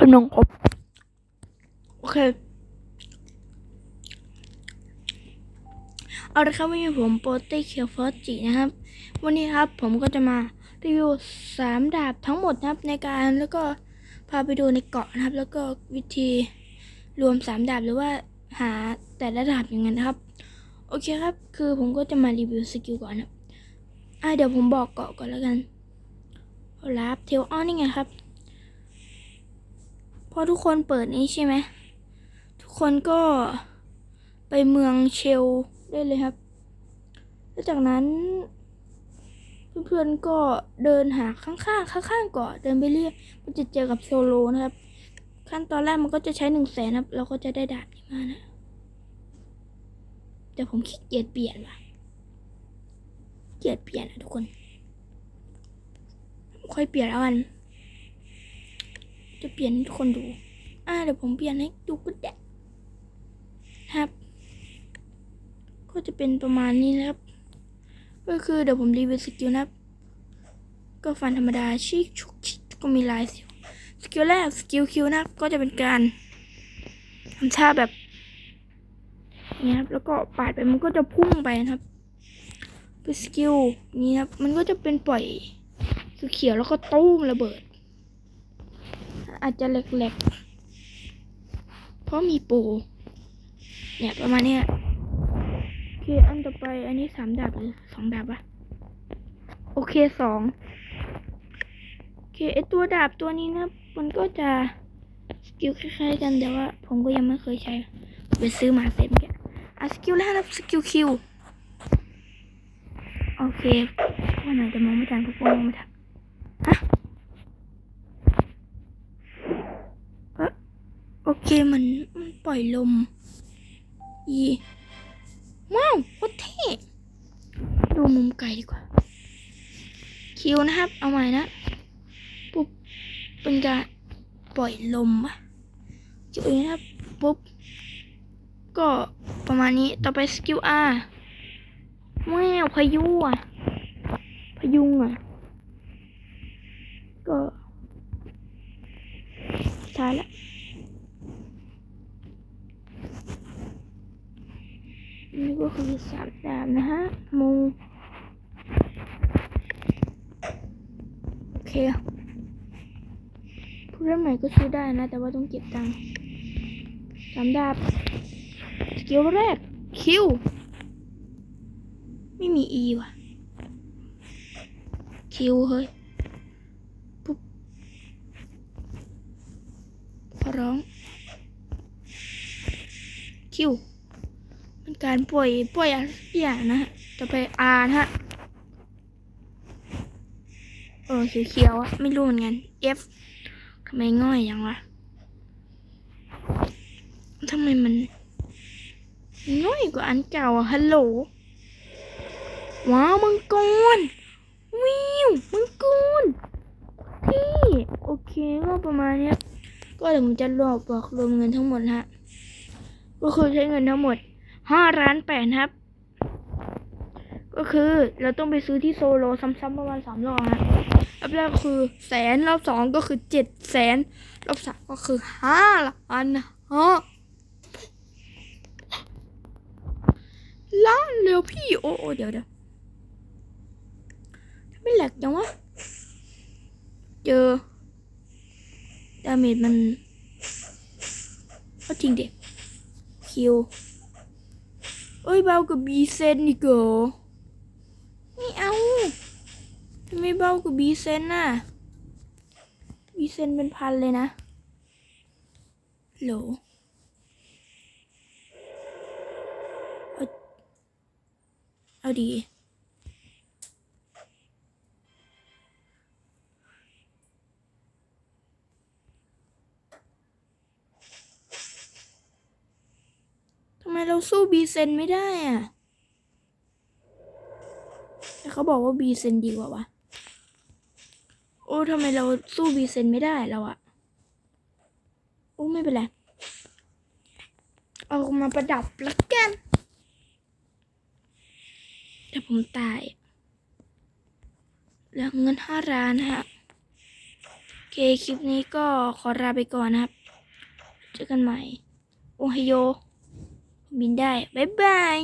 พนงคบโอเคเอาละครับวันนี้ผมโปรต้เคียวฟอสจินะครับ วันนี้ครับผมก็จะมารีวิวสามดาบทั้งหมดนะครับในการแล้วก็พาไปดูในเกาะนะครับ แล้วก็วิธีรวมสามดาบหรือว่าหาแต่ละดาบอย่างนั้นนะครับ โอเคครับ คือผมก็จะมารีวิวสกิลก่อนนะอะเดี๋ยวผมบอกเกาะก่อนแล้วกันรับเทลอ้อนี่ไงครับ พอทุกคนเปิดนี้ใช่ไหม ทุกคนก็ไปเมืองเชลได้เลยครับ แล้วจากนั้น เพื่อนๆก็เดินหาข้างๆข้างๆเกาะเดินไปเรื่อยมันจะเจอกับโซโลนะครับ ขั้นตอนแรกมันก็จะใช้หนึ่งแสนครับ เราก็จะได้ดาบนี้มานะ แต่ผมขี้เกียจเปลี่ยนว่ะเกียดเปลี่ยนนะทุกคน ค่อยเปลี่ยนแล้วกัน จะเปลี่ยนให้ทุกคนดู อ่าเดี๋ยวผมเปลี่ยนให้ดูก็ได้ครับ ก็จะเป็นประมาณนี้นะครับ ก็คือเดี๋ยวผมรีวิวสกิลนะครับ ก็ฟันธรรมดาชิกชุกชิกก็มีลายสิวสกิลแรกสกิลคิวนะครับ ก็จะเป็นการทำท่าแบบนี้ครับ แล้วก็ปาดไปมันก็จะพุ่งไปนะครับเป็นสกิลนี้นะครับ มันก็จะเป็นปล่อยสีเขียวแล้วก็ตู้มระเบิด อาจจะแหลกๆ เพราะมีปรเนี่ยประมาณเนี้ยโอเคอันต่อไปอันนี้สามดาบหรือสองดาบอะโอเคสองโอเคไอตัวดาบตัวนี้นะ มันก็จะสกิลคล้ายๆกันแต่ว่า ผมก็ยังไม่เคยใช้ไปซื้อมาเสร็จเมื่อกี้อะสกิลแรกนะสกิลคิวโอเคว่าไหนจะมองไม่ทันพวกมองไม่ทันฮะ โอ เคมันมันปล่อยลม อีว้าวโคตรเท่ดูมุมไกลดีกว่า คิวนะครับ เอาใหม่นะ ปุ๊บ เป็นการปล่อยลมอะคิวเองนะครับ ปุ๊บ ก็ประมาณนี้ ต่อไปสกิลอาร์ว้าวพายุอะ พยุงอะ ก็ท้ายละ นี่ก็คือสามดาบนะฮะมูโอเคผู้เล่นใหม่ก็ซื้อได้นะ แต่ว่าต้องเก็บตังค์สามดาบสกิลแรกคิวไม่มีอีว่ะคิวเฮ้ยปุ๊บขอร้องคิว เป็นการปล่อยปล่อยอะไรสักอย่างนะฮะจะไปอานฮะเออเขียวๆอะไม่รู้เหมือนกัน F ทำไมง่อยอย่างวะทำไมมันง่อยกว่าอันเก่าอะฮัลโหล ว้าวมังกรวิวมังกรพี่โอเคก็ประมาณนี้ก็เดี๋ยวผมจะรวบบอกรวมเงินทั้งหมดฮะก็คือใช้เงินทั้งหมด ห้าล้านแปดครับ ก็คือเราต้องไปซื้อที่โซโลซ้ำๆประมาณสามรอบฮะรอบแรกคือแสนรอบสองก็คือเจ็ดแสนรอบสามก็คือห้าล้านนะฮะล้านเร็วพี่โอ้โอเดี๋ยวเดี๋ยวทำไม่แหลกจังวะเจอดาเมจมันก็จริงเด็กคิว เอ้ยเบากับบีเซนอีกเหรอไม่เอาทำไมเบากับบีเซนน่ะบีเซนเป็นพันเลยนะโหลเอาดี เราสู้บีเซนไม่ได้อะแต่เขาบอกว่าบีเซนดีกว่าวะโอ้ทำไมเราสู้บีเซนไม่ได้เราอะโอ้ไม่เป็นไรเอามาประดับละกันแต่ผมตาย แล้วเงินห้าร้านฮะโอเคคลิปนี้ก็ขอลาไปก่อนนะครับ เจอกันใหม่ โอ้ยโย บินได้ บ๊ายบาย